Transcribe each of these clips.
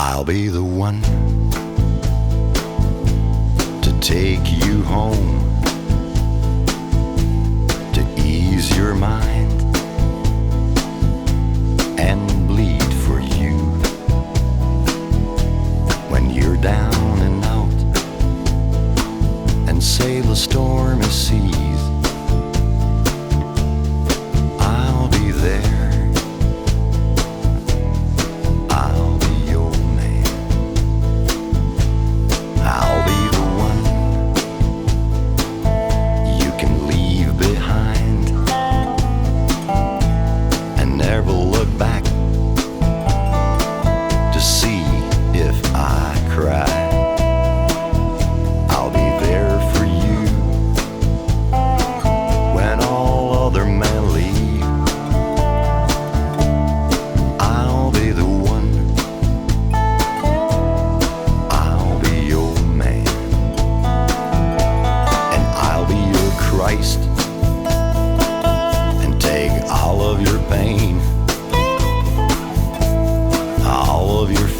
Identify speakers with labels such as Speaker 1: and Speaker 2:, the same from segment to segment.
Speaker 1: I'll be the one to take you home, to ease your mind and bleed for you. When you're down and out and sail the stormy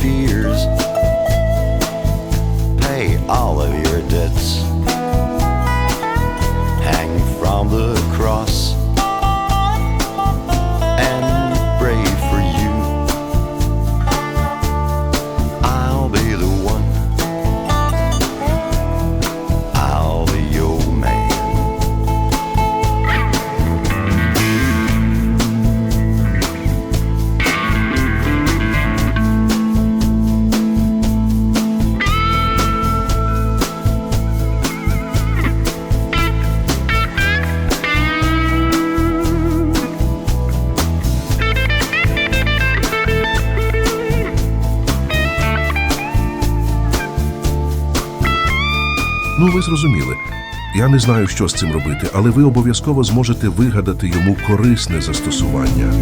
Speaker 1: fears, pay all of your debts.
Speaker 2: Ну, ви зрозуміли. Я не знаю, що з цим робити, але ви обов'язково зможете вигадати йому корисне застосування.